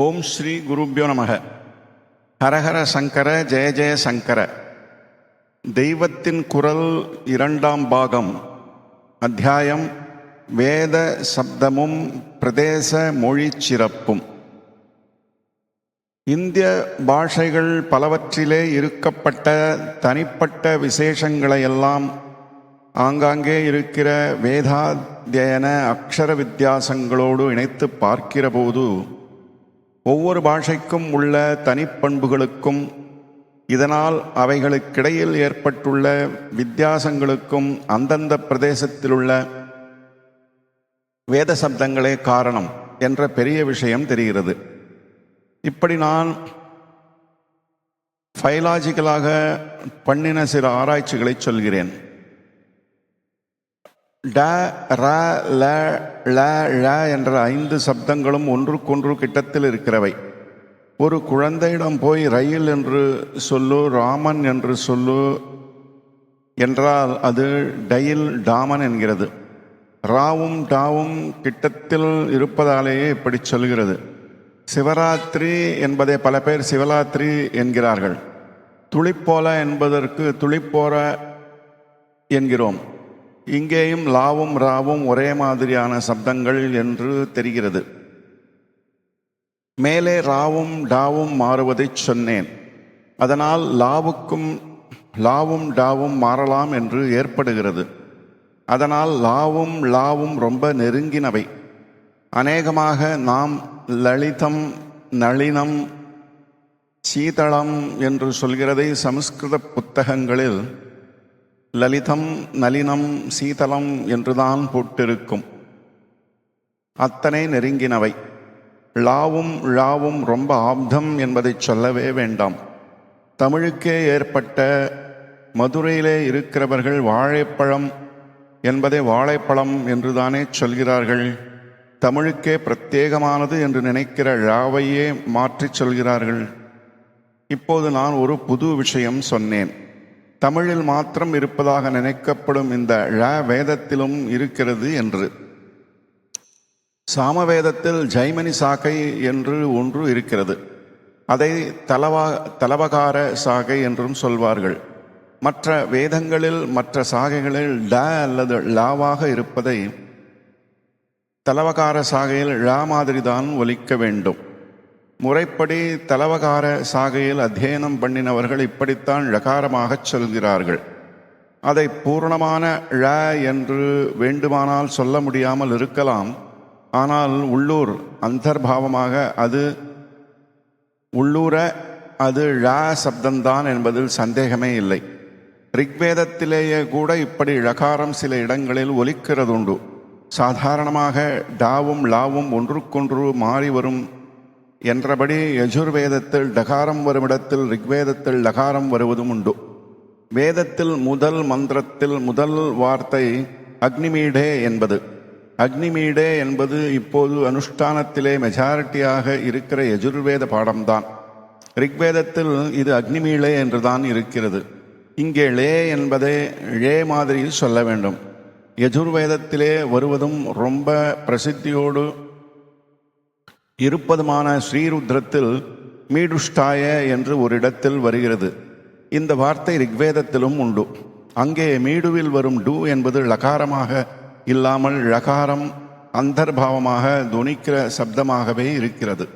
ஓம் ஸ்ரீ குருப்பியோ நமக. ஹரஹர சங்கர ஜெய ஜெய சங்கர. தெய்வத்தின் குரல் இரண்டாம் பாகம். அத்தியாயம் வேத சப்தமும் பிரதேச மொழி சிறப்பும். இந்திய பாஷைகள் பலவற்றிலே இருக்கப்பட்ட தனிப்பட்ட விசேஷங்களையெல்லாம் ஆங்காங்கே இருக்கிற வேதாத்தியன அக்ஷர வித்தியாசங்களோடு இணைத்து பார்க்கிறபோது ஒவ்வொரு பாஷைக்கும் உள்ள தனிப்பண்புகளுக்கும் இதனால் அவைகளுக்கிடையில் ஏற்பட்டுள்ள வித்தியாசங்களுக்கும் அந்தந்த பிரதேசத்திலுள்ள வேத சப்தங்களே காரணம் என்ற பெரிய விஷயம் தெரிகிறது. இப்படி நான் ஃபைலாஜிக்கலாக பண்ணின சில ஆராய்ச்சிகளை சொல்கிறேன். ட ர ல ள ழ என்ற ஐந்து சப்தங்களும் ஒன்றுக்கொன்று கிட்டத்தில் இருக்கிறவை. ஒரு குழந்தையிடம் போய் ரயில் என்று சொல்லு ராமன் என்று சொல்லு என்றால் அது டயில் டாமன் என்கிறது. ராவும் டாவும் கிட்டத்தில் இருப்பதாலேயே இப்படி சொல்கிறது. சிவராத்திரி என்பதை பல பேர் சிவராத்திரி என்கிறார்கள். துளிப்போல என்பதற்கு துளிப்போர என்கிறோம். இங்கேயும் லாவும் ராவும் ஒரே மாதிரியான சப்தங்கள் என்று தெரிகிறது. மேலே ராவும் டாவும் மாறுவதைச் சொன்னேன். அதனால் லாவுக்கும் லாவும் டாவும் மாறலாம் என்று ஏற்படுகிறது. அதனால் லாவும் லாவும் ரொம்ப நெருங்கினவை. அநேகமாக நாம் லலிதம் நளினம் சீதளம் என்று சொல்கிறதை சமஸ்கிருத புத்தகங்களில் லலிதம் நளினம் சீதளம் என்றுதான் போட்டிருக்கும். அத்தனை நெருங்கினவை. லாவும் ழாவும் ரொம்ப ஆப்தம் என்பதை சொல்லவே வேண்டாம். தமிழுக்கே ஏற்பட்ட மதுரையிலே இருக்கிறவர்கள் வாழைப்பழம் என்பதை வாழைப்பழம் என்றுதானே சொல்கிறார்கள். தமிழுக்கே பிரத்யேகமானது என்று நினைக்கிற ழாவையே மாற்றிச் சொல்கிறார்கள். இப்போது நான் ஒரு புது விஷயம் சொன்னேன். தமிழில் மாத்திரம் இருப்பதாக நினைக்கப்படும் இந்த ழ வேதத்திலும் இருக்கிறது என்று. சாமவேதத்தில் ஜைமனி சாகை என்று ஒன்று இருக்கிறது. அதை தலவா தலவகார சாகை என்றும் சொல்வார்கள். மற்ற வேதங்களில் மற்ற சாகைகளில் ட அல்லது லாவாக இருப்பதை தலவகார சாகையில் ழா மாதிரிதான் ஒலிக்க வேண்டும். முறைப்படி தலவகார சாகையில் அத்தியனம் பண்ணினவர்கள் இப்படித்தான் ழகாரமாகச் சொல்கிறார்கள். அதை பூர்ணமான ழ என்று வேண்டுமானால் சொல்ல முடியாமல் இருக்கலாம். ஆனால் உள்ளூர் அந்தர்பாவமாக அது உள்ளூர அது ழ சப்தம்தான் என்பதில் சந்தேகமே இல்லை. ரிக்வேதத்திலேயே கூட இப்படி ழகாரம் சில இடங்களில் ஒலிக்கிறதுண்டு. சாதாரணமாக டாவும் லாவும் ஒன்றுக்கொன்று மாறி வரும் என்றபடி யஜுர்வேதத்தில் டகாரம் வருமிடத்தில் ரிக்வேதத்தில் லகாரம் வருவதும் உண்டு. வேதத்தில் முதல் மந்திரத்தில் முதல் வார்த்தை அக்னிமீடே என்பது. அக்னிமீடே என்பது இப்போது அனுஷ்டானத்திலே மெஜாரிட்டியாக இருக்கிற யஜுர்வேத பாடம்தான். ரிக்வேதத்தில் இது அக்னிமீளே என்றுதான் இருக்கிறது. இங்கே லே என்பதை ழே மாதிரியில் சொல்ல வேண்டும். யஜுர்வேதத்திலே வருவதும் ரொம்ப பிரசித்தியோடு இருப்பதுமான ஸ்ரீருத்ரத்தில் மீடுஷ்டாய என்று ஒரு இடத்தில் வருகிறது. இந்த வார்த்தை ரிக்வேதத்திலும் உண்டு. அங்கே மீடுவில் வரும் டு என்பது லகாரமாக இல்லாமல் லகாரம் அந்தர்பாவமாக துணிக்கிற சப்தமாகவே இருக்கிறது.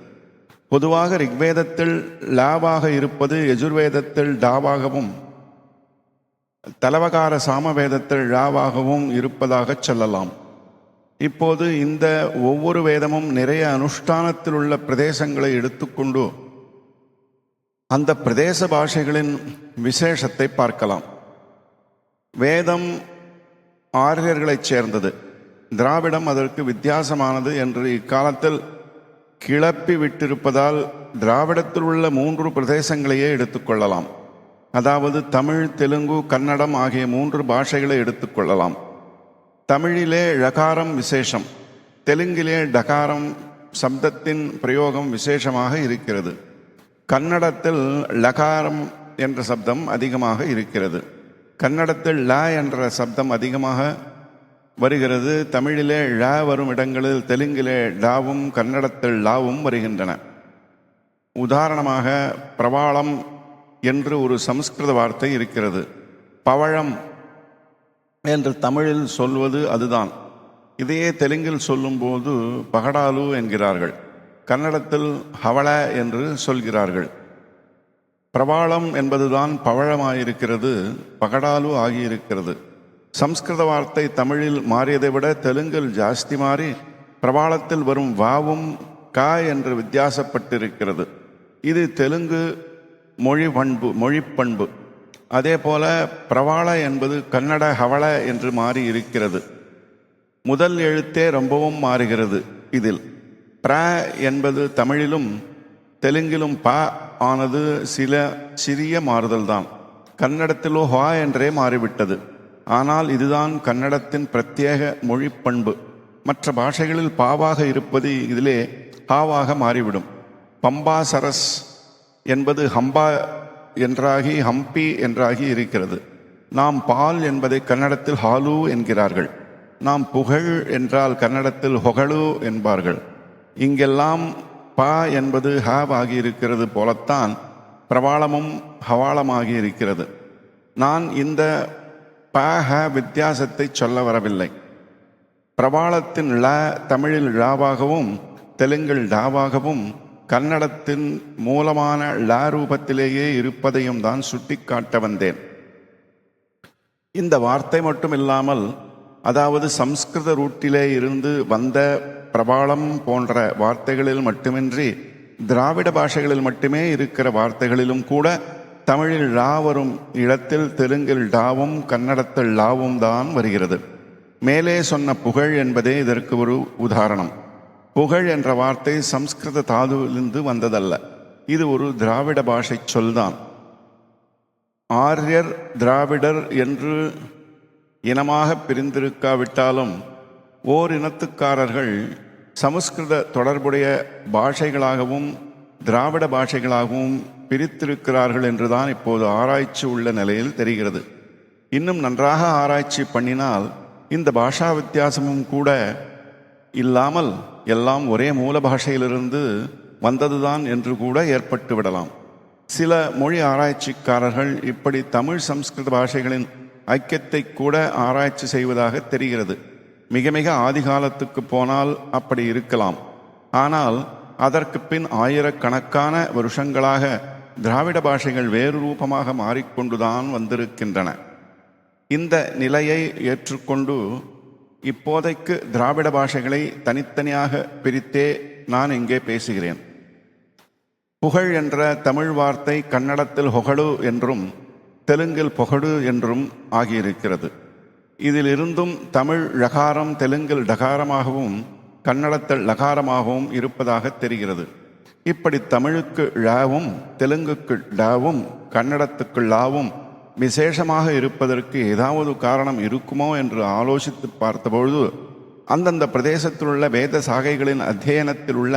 பொதுவாக ரிக்வேதத்தில் லாவாக இருப்பது எஜுர்வேதத்தில் டாவாகவும் தலவகார சாமவேதத்தில் ழாவாகவும் இருப்பதாக சொல்லலாம். இப்போது இந்த ஒவ்வொரு வேதமும் நிறைய அனுஷ்டானத்தில் உள்ள பிரதேசங்களை எடுத்துக்கொண்டு அந்த பிரதேச பாஷைகளின் விசேஷத்தை பார்க்கலாம். வேதம் ஆரியர்களைச் சேர்ந்தது. திராவிடம் அதற்கு வித்தியாசமானது என்று இக்காலத்தில் கிளப்பி விட்டிருப்பதால் திராவிடத்தில் உள்ள மூன்று பிரதேசங்களையே எடுத்துக்கொள்ளலாம் அதாவது தமிழ் தெலுங்கு கன்னடம் ஆகிய மூன்று பாஷைகளை எடுத்துக்கொள்ளலாம் தமிழிலே ழகாரம் விசேஷம் தெலுங்கிலே டகாரம் சப்தத்தின் பிரயோகம் விசேஷமாக இருக்கிறது. கன்னடத்தில் லகாரம் என்ற சப்தம் அதிகமாக இருக்கிறது. கன்னடத்தில் ல என்ற சப்தம் அதிகமாக வருகிறது. தமிழிலே ழ வரும் இடங்களில் தெலுங்கிலே டாவும் கன்னடத்தில் லாவும் வருகின்றன. உதாரணமாக பிரபாளம் என்று ஒரு சமஸ்கிருத வார்த்தை இருக்கிறது. பவழம் என்று தமிழில் சொல்வது அதுதான். இதையே தெலுங்கில் சொல்லும்போது பகடாலு என்கிறார்கள். கன்னடத்தில் ஹவள என்று சொல்கிறார்கள். பிரபாளம் என்பதுதான் பவழமாயிருக்கிறது பகடாலு ஆகியிருக்கிறது. சம்ஸ்கிருத வார்த்தை தமிழில் மாறியதை விட தெலுங்கில் ஜாஸ்தி மாறி பிரபாளத்தில் வரும் வாவும் கா என்று வித்தியாசப்பட்டிருக்கிறது. இது தெலுங்கு மொழி பண்பு மொழி பண்பு அதே போல பிரவாள என்பது கன்னட ஹவள என்று மாறி இருக்கிறது. முதல் எழுத்தே ரொம்பவும் மாறுகிறது இதில். பிர என்பது தமிழிலும் தெலுங்கிலும் ப ஆனது சில சிறிய மாறுதல்தான். கன்னடத்திலோ ஹா என்றே மாறிவிட்டது. ஆனால் இதுதான் கன்னடத்தின் பிரத்யேக மொழி பண்பு மற்ற பாஷைகளில் பாவாக இருப்பது இதிலே ஹாவாக மாறிவிடும். பம்பா சரஸ் என்பது ஹம்பா என்றாகி ஹம்பி என்றாகி இருக்கிறது. நாம் பால் என்பதை கன்னடத்தில் ஹாலு என்கிறார்கள். நாம் புகழ் என்றால் கன்னடத்தில் ஹொகழு என்பார்கள். இங்கெல்லாம் பா என்பது ஹாவ் ஆகி இருக்கிறது போலத்தான் பிரபாளமும் ஹவாளமாகி இருக்கிறது. நான் இந்த ப ஹ வித்தியாசத்தை சொல்ல வரவில்லை. பிரபாளத்தின் ழ தமிழில் ழாவாகவும் தெலுங்கில் டாவாகவும் கன்னடத்தின் மூலமான லா ரூபத்திலேயே இருப்பதையும் தான் சுட்டிக்காட்ட வந்தேன். இந்த வார்த்தை மட்டும் இல்லாமல் அதாவது சம்ஸ்கிருத ரூட்டிலே இருந்து வந்த பிரபாளம் போன்ற வார்த்தைகளில் மட்டுமின்றி திராவிட பாஷைகளில் மட்டுமே இருக்கிற வார்த்தைகளிலும் கூட தமிழில் ழா வரும் இடத்தில் தெலுங்கில் டாவும் கன்னடத்தில் லாவும் தான் வருகிறது. மேலே சொன்ன புகழ் என்பதே இதற்கு ஒரு உதாரணம். புகழ் என்ற வார்த்தை சம்ஸ்கிருத தாதுவிலிருந்து வந்ததல்ல. இது ஒரு திராவிட பாஷை சொல்தான். ஆரியர் திராவிடர் என்று இனமாக பிரிந்திருக்காவிட்டாலும் ஓர் இனத்துக்காரர்கள் சமஸ்கிருத தொடர்புடைய பாஷைகளாகவும் திராவிட பாஷைகளாகவும் பிரித்திருக்கிறார்கள் என்றுதான் இப்போது ஆராய்ச்சி உள்ள நிலையில் தெரிகிறது. இன்னும் நன்றாக ஆராய்ச்சி பண்ணினால் இந்த பாஷா வித்தியாசமும் கூட இல்லாமல் எல்லாம் ஒரே மூல பாஷையிலிருந்து வந்ததுதான் என்று கூட ஏற்பட்டு விடலாம். சில மொழி ஆராய்ச்சிக்காரர்கள் இப்படி தமிழ் சம்ஸ்கிருத பாஷைகளின் ஐக்கியத்தை கூட ஆராய்ச்சி செய்வதாக தெரிகிறது. மிக மிக ஆதிகாலத்துக்கு போனால் அப்படி இருக்கலாம். ஆனால் அதற்கு பின் ஆயிரக்கணக்கான வருஷங்களாக திராவிட பாஷைகள் வேறு ரூபமாக மாறிக்கொண்டுதான் வந்திருக்கின்றன. இந்த நிலையை ஏற்றுக்கொண்டு இப்போதைக்கு திராவிட பாஷைகளை தனித்தனியாக பிரித்தே நான் இங்கே பேசுகிறேன். புகழ் என்ற தமிழ் வார்த்தை கன்னடத்தில் ஹொகடு என்றும் தெலுங்கில் பொகடு என்றும் ஆகியிருக்கிறது. இதிலிருந்தும் தமிழ் ழகாரம் தெலுங்கில் டகாரமாகவும் கன்னடத்தில் லகாரமாகவும் இருப்பதாக தெரிகிறது. இப்படி தமிழுக்கு ழாவும் தெலுங்குக்கு டாவும் கன்னடத்துக்கு லாவும் விசேஷமாக இருப்பதற்கு ஏதாவது காரணம் இருக்குமோ என்று ஆலோசித்து பார்த்தபொழுது அந்தந்த பிரதேசத்தில் உள்ள வேத சாகைகளின் அத்தியனத்தில் உள்ள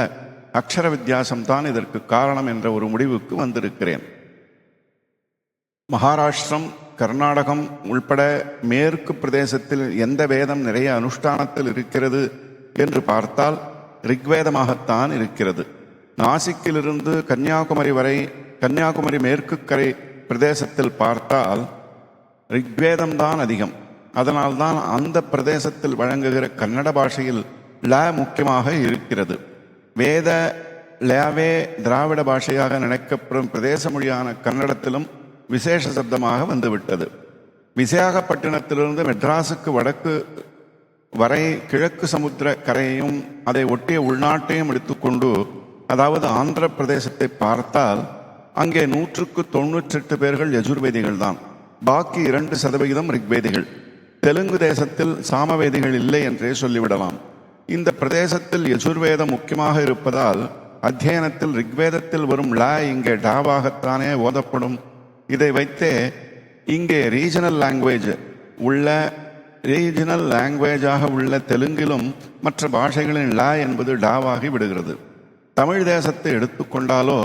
அக்ஷர வித்தியாசம்தான் இதற்கு காரணம் என்ற ஒரு முடிவுக்கு வந்திருக்கிறேன். மகாராஷ்டிரம் கர்நாடகம் உள்பட மேற்கு பிரதேசத்தில் எந்த வேதம் நிறைய அனுஷ்டானத்தில் இருக்கிறது என்று பார்த்தால் ரிக்வேதமாகத்தான் இருக்கிறது. நாசிக்கிலிருந்து கன்னியாகுமரி வரை கன்னியாகுமரி மேற்கு கரை பிரதேசத்தில் பார்த்தால் ரிக்வேதம்தான் அதிகம். அதனால்தான் அந்த பிரதேசத்தில் வழங்குகிற கன்னட பாஷையில் ல முக்கியமாக இருக்கிறது. வேத லேவே திராவிட பாஷையாக நினைக்கப்படும் பிரதேச மொழியான கன்னடத்திலும் விசேஷ சப்தமாக வந்துவிட்டது. விசாகப்பட்டினத்திலிருந்து மெட்ராஸுக்கு வடக்கு வரை கிழக்கு சமுத்திர கரையையும் அதை ஒட்டிய உள்நாட்டையும் எடுத்துக்கொண்டு அதாவது ஆந்திர பிரதேசத்தை பார்த்தால் அங்கே நூற்றுக்கு தொண்ணூற்றெட்டு பேர்கள் யஜுர்வேதிகள் தான் பாக்கி இரண்டு சதவிகிதம் ரிக்வேதிகள். தெலுங்கு தேசத்தில் சாமவேதிகள் இல்லை என்றே சொல்லிவிடலாம். இந்த பிரதேசத்தில் யஜுர்வேதம் முக்கியமாக இருப்பதால் அத்தியனத்தில் ரிக்வேதத்தில் வரும் ல இங்கே டாவாகத்தானே ஓதப்படும். இதை வைத்தே இங்கே ரீஜனல் லாங்குவேஜ் உள்ள ரீஜனல் லாங்குவேஜாக உள்ள தெலுங்கிலும் மற்ற பாஷைகளின் ல என்பது டாவாகி விடுகிறது. தமிழ் தேசத்தை எடுத்துக்கொண்டாலோ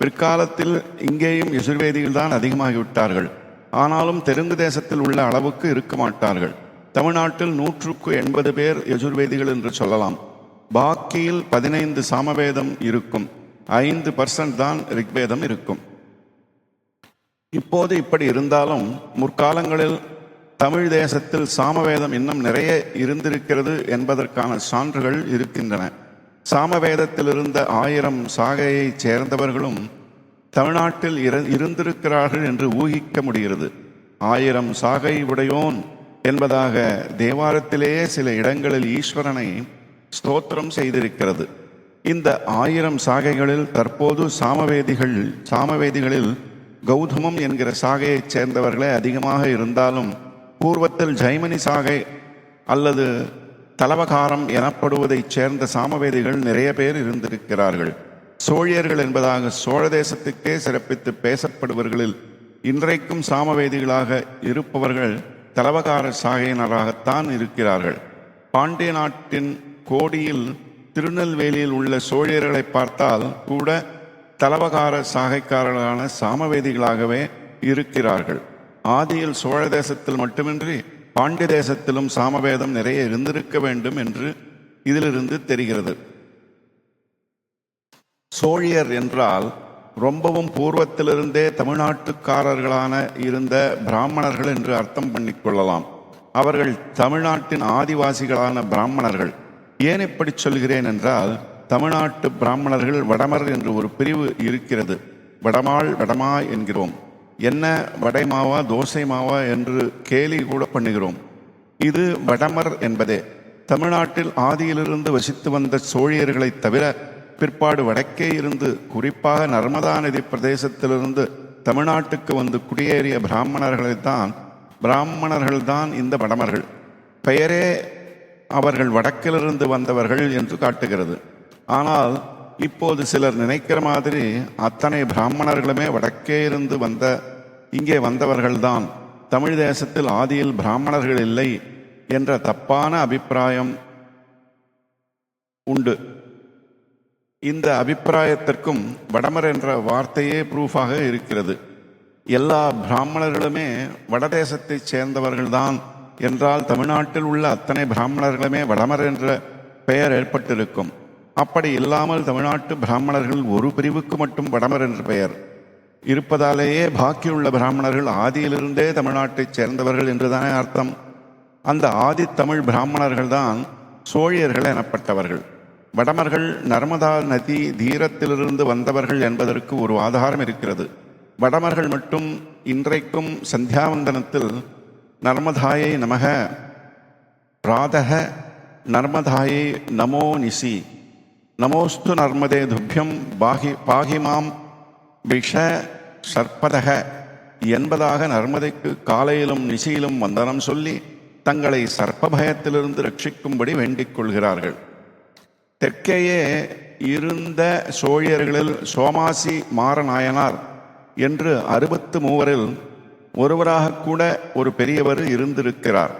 பிற்காலத்தில் இங்கேயும் யசுர்வேதிகள் தான் அதிகமாகிவிட்டார்கள். ஆனாலும் தெலுங்கு தேசத்தில் உள்ள அளவுக்கு இருக்க மாட்டார்கள். தமிழ்நாட்டில் நூற்றுக்கு எண்பது பேர் யஜுர்வேதிகள் என்று சொல்லலாம். பாக்கியில் பதினைந்து சாமவேதம் இருக்கும். ஐந்து பர்சன்ட் தான் ரிக்வேதம் இருக்கும். இப்போது இப்படி இருந்தாலும் முற்காலங்களில் தமிழ் தேசத்தில் சாமவேதம் இன்னும் நிறைய இருந்திருக்கிறது என்பதற்கான சான்றுகள் இருக்கின்றன. சாமவேதத்தில் இருந்த ஆயிரம் சாகையைச் சேர்ந்தவர்களும் தமிழ்நாட்டில் இருந்திருக்கிறார்கள் என்று ஊகிக்க முடிகிறது. ஆயிரம் சாகை உடையோன் என்பதாக தேவாரத்திலேயே சில இடங்களில் ஈஸ்வரனை ஸ்தோத்திரம் செய்திருக்கிறது. இந்த ஆயிரம் சாகைகளில் தற்போது சாமவேதிகள் சாமவேதிகளில் கௌதமம் என்கிற சாகையைச் சேர்ந்தவர்களே அதிகமாக இருந்தாலும் பூர்வத்தில் ஜைமனி சாகை அல்லது தலவகாரம் எனப்படுவதைச் சேர்ந்த சாமவேதிகள் நிறைய பேர் இருந்திருக்கிறார்கள். சோழியர்கள் என்பதாக சோழ தேசத்துக்கே சிறப்பித்து பேசப்படுபவர்களில் இன்றைக்கும் சாமவேதிகளாக இருப்பவர்கள் தலவகார சாகையினராகத்தான் இருக்கிறார்கள். பாண்டிய நாட்டின் கோடியில் திருநெல்வேலியில் உள்ள சோழியர்களை பார்த்தால் கூட தலவகார சாகைக்காரர்களான சாமவேதிகளாகவே இருக்கிறார்கள். ஆதியில் சோழ தேசத்தில் மட்டுமின்றி பாண்டிய தேசத்திலும் சாமவேதம் நிறைய இருந்திருக்க வேண்டும் என்று இதிலிருந்து தெரிகிறது. சோழியர் என்றால் ரொம்பவும் பூர்வத்திலிருந்தே தமிழ்நாட்டுக்காரர்களான இருந்த பிராமணர்கள் என்று அர்த்தம் பண்ணிக்கொள்ளலாம் அவர்கள் தமிழ்நாட்டின் ஆதிவாசிகளான பிராமணர்கள். ஏன் இப்படி சொல்கிறேன் என்றால் தமிழ்நாட்டு பிராமணர்கள் வடமர் என்று ஒரு பிரிவு இருக்கிறது. வடமாள் வடமா என்கிறோம். என்ன வடை மாவா தோசை மாவா என்று கேலி கூட பண்ணுகிறோம். இது வடமர் என்பதே. தமிழ்நாட்டில் ஆதியிலிருந்து வசித்து வந்த சோழியர்களைத் தவிர பிற்பாடு வடக்கே இருந்து குறிப்பாக நர்மதா நதி பிரதேசத்திலிருந்து தமிழ்நாட்டுக்கு வந்து குடியேறிய பிராமணர்களைத்தான் பிராமணர்கள்தான் இந்த வடமர்கள். பெயரே அவர்கள் வடக்கிலிருந்து வந்தவர்கள் என்று காட்டுகிறது. ஆனால் இப்போது சிலர் நினைக்கிற மாதிரி அத்தனை பிராமணர்களுமே வடக்கே இருந்து வந்த இங்கே வந்தவர்கள்தான். தமிழ் தேசத்தில் ஆதியில் பிராமணர்கள் இல்லை என்ற தப்பான அபிப்பிராயம் உண்டு. இந்த அபிப்பிராயத்திற்கும் வடமர் என்ற வார்த்தையே ப்ரூஃபாக இருக்கிறது. எல்லா பிராமணர்களுமே வடதேசத்தைச் சேர்ந்தவர்கள்தான். என்றால் தமிழ்நாட்டில் உள்ள அத்தனை பிராமணர்களுமே வடமர் என்ற பெயர் ஏற்பட்டிருக்கும். அப்படி இல்லாமல் தமிழ்நாட்டு பிராமணர்கள் ஒரு பிரிவுக்கு மட்டும் வடமர் என்ற பெயர். இருப்பதாலேயே பாக்கியுள்ள பிராமணர்கள் ஆதியிலிருந்தே தமிழ்நாட்டைச் சேர்ந்தவர்கள் என்றுதானே அர்த்தம். அந்த ஆதித்தமிழ் பிராமணர்கள் தான் சோழியர்கள் எனப்பட்டவர்கள். வடமர்கள் நர்மதா நதி தீரத்திலிருந்து வந்தவர்கள் என்பதற்கு ஒரு ஆதாரம் இருக்கிறது. வடமர்கள் மட்டும் இன்றைக்கும் சந்தியாவந்தனத்தில் நர்மதாயை நமக ராதக நர்மதாயை நமோ நிசி. நமோஸ்து நர்மதே துப்பியம் பாகி பாகிமாம் விஷ சர்ப்பதக என்பதாக நர்மதைக்கு காலையிலும் நிசியிலும் வந்தனம் சொல்லி தங்களை சர்ப்ப பயத்திலிருந்து ரட்சிக்கும்படி வேண்டிக் கொள்கிறார்கள். தெற்கேயே இருந்த சோழியர்களில் சோமாசி மாறநாயனார் என்று அறுபத்து மூவரில் ஒருவராக கூட ஒரு பெரியவர் இருந்திருக்கிறார்.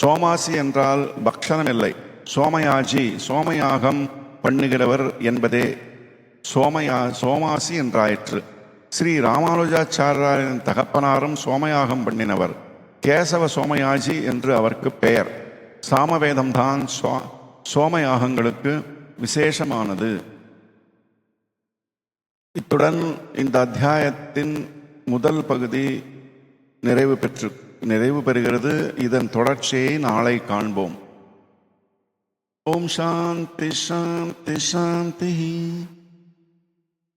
சோமாசி என்றால் பக்ஷணமில்லை சோமயாஜி சோமயாகம் பண்ணுகிறவர் என்பதே சோமயா சோமாசி என்றாயிற்று. ஸ்ரீ ராமானுஜாச்சாரியாரின் தகப்பனாரும் சோமயாகம் பண்ணினவர். கேசவ சோமயாஜி என்று அவருக்கு பெயர். சாமவேதம்தான் சோ சோமயாகங்களுக்கு விசேஷமானது. இத்துடன் இந்த அத்தியாயத்தின் முதல் பகுதி நிறைவு பெற்று நிறைவு பெறுகிறது. இதன் தொடர்ச்சியை நாளை காண்போம். ஓம் சாந்தி சாந்தி சாந்தி.